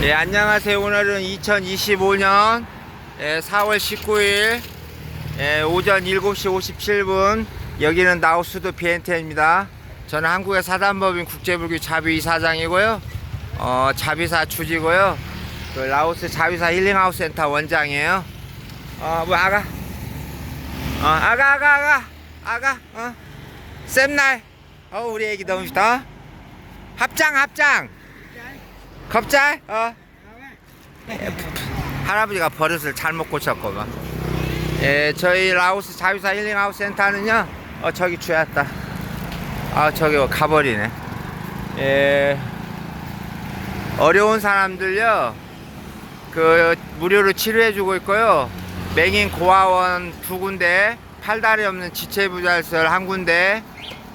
예, 안녕하세요. 오늘은 2025년 4월 19일 예, 오전 7시 57분 여기는 나우스도 비엔텐입니다. 저는 한국의 사단법인 국제불교 자비 이사장이고요. 어, 자비사 주지고요. 그 라오스 자비사 힐링하우스 센터 원장이에요. 어, 뭐 아가. 어, 아가 아가 아가. 아가. 어. 쌤날. 어, 우리 애기 너무 좋다. 합장 합장. 겁잘? 어. 할아버지가 버릇을 잘못 고쳤구만. 예, 저희 라오스 자유사 힐링하우스 센터는요, 어, 저기 주였다. 아, 저기 가버리네. 예, 어려운 사람들요, 그, 무료로 치료해 주고 있고요. 맹인 고아원 두 군데, 팔다리 없는 지체부잘설 한 군데,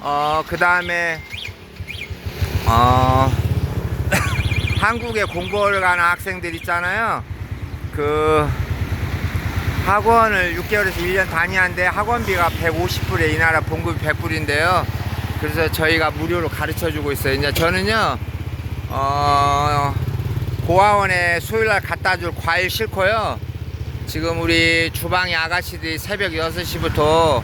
어, 그 다음에, 어, 한국에 공부를 가는 학생들 있잖아요. 그 학원을 6개월에서 1년 다니는데 학원비가 150불에 이 나라 봉급이 100불인데요. 그래서 저희가 무료로 가르쳐 주고 있어요. 이제 저는요, 어, 고아원에 수요일 날 갖다 줄 과일 싣고요. 지금 우리 주방의 아가씨들이 새벽 6시부터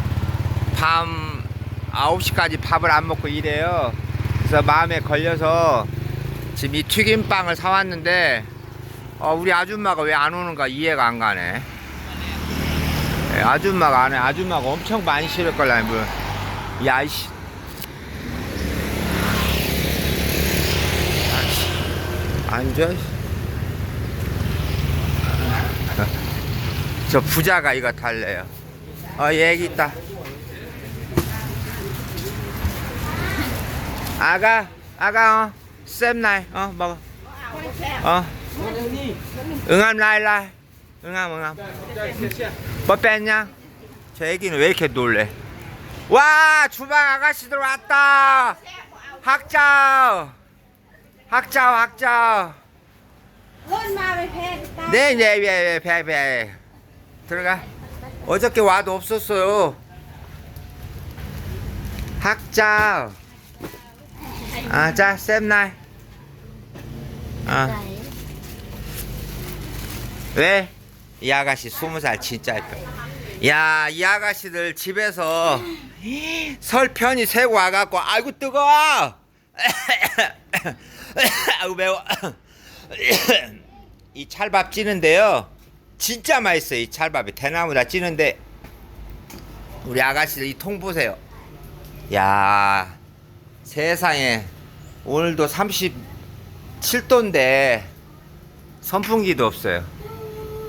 밤 9시까지 밥을 안 먹고 일해요. 그래서 마음에 걸려서 지금 이 튀김빵을 사왔는데 어, 우리 아줌마가 왜 안 오는가 이해가 안 가네. 예, 아줌마가 안 해. 아줌마가 엄청 많이 싫을 걸라 뭐. 야이씨. 앉아. 저 부자가 이거 달래요. 어, 얘기 있다. 아가, 아가, 어. 쌤날, 어, 먹어. 어. 응암 라일라. 응암, 응암. 뭐 뺐냐? 저 애기는 왜 이렇게 놀래? 와, 주방 아가씨들 왔다. 학자. 학자, 학자. ขึ้นมาไปเพนตา 네, 네, 네, 네, 배, 배. 들어가. 어저께 와도 없었어요. 학자. 아, 자, 쌤날. 아, 왜? 이 아가씨 스무 살 진짜 예뻐. 야, 이 아가씨들 집에서 설 편히 세고 와갖고, 아이고, 뜨거워! 아이고, 매워. 이 찰밥 찌는데요. 진짜 맛있어요. 이 찰밥이 대나무다 찌는데 우리 아가씨들 이 통 보세요. 야 세상에 오늘도 7도인데 선풍기도 없어요.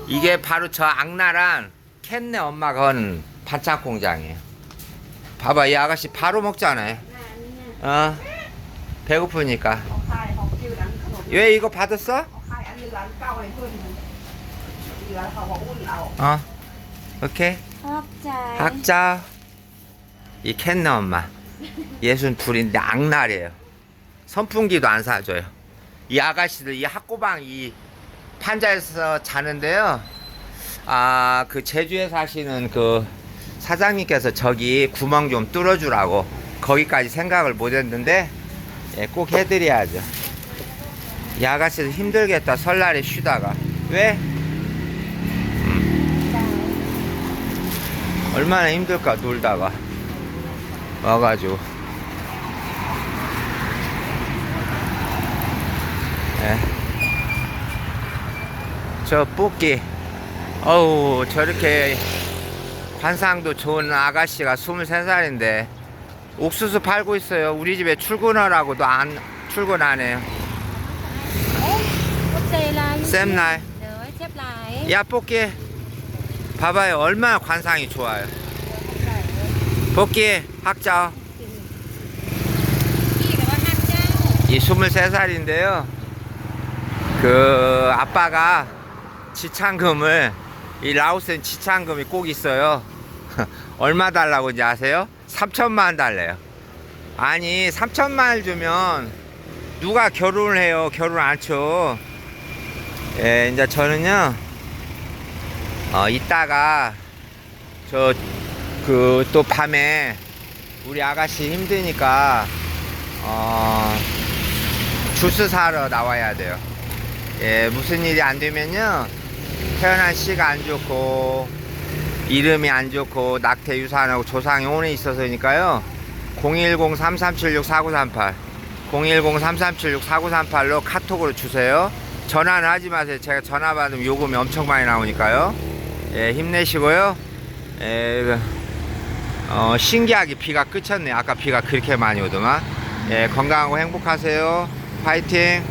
이게 바로 저 악랄한 캔네 엄마 건 하는 반찬 공장이에요. 봐봐, 이 아가씨 바로 먹잖아요. 어, 배고프니까. 왜 이거 받았어? 어, 오케이. 학자. 학자. 이 캔네 엄마. 예순 둘인데 악랄이에요. 선풍기도 안 사줘요. 이 아가씨들 이 학고방 이 판자에서 자는데요. 아 그 제주에 사시는 그 사장님께서 저기 구멍 좀 뚫어주라고 거기까지 생각을 못했는데 예, 꼭 해드려야죠. 이 아가씨들 힘들겠다 설날에 쉬다가. 왜? 얼마나 힘들까 놀다가. 와가지고 예. 저 뽑기. 어우 저렇게 관상도 좋은 아가씨가 23살인데 옥수수 팔고 있어요. 우리 집에 출근하라고도 안 출근 안 해요. 쌤날. 야 뽑기. 봐봐요. 얼마나 관상이 좋아요. 뽑기 학자. 이 23살인데요. 그 아빠가 지창금을 이 라오스엔 지창금이 꼭 있어요. 얼마 달라고 이제 아세요? 3천만 원 달래요. 아니 3천만 원 주면 누가 결혼을 해요? 결혼 안 쳐. 예, 이제 저는요. 어, 이따가 저 그 또 밤에 우리 아가씨 힘드니까 어 주스 사러 나와야 돼요. 예, 무슨 일이 안 되면요. 태어난 씨가 안 좋고, 이름이 안 좋고, 낙태 유산하고 조상이 혼에 있어서니까요. 010-3376-4938. 010-3376-4938로 카톡으로 주세요. 전화는 하지 마세요. 제가 전화 받으면 요금이 엄청 많이 나오니까요. 예, 힘내시고요. 예, 어, 신기하게 비가 그쳤네. 아까 비가 그렇게 많이 오더만. 예, 건강하고 행복하세요. 파이팅!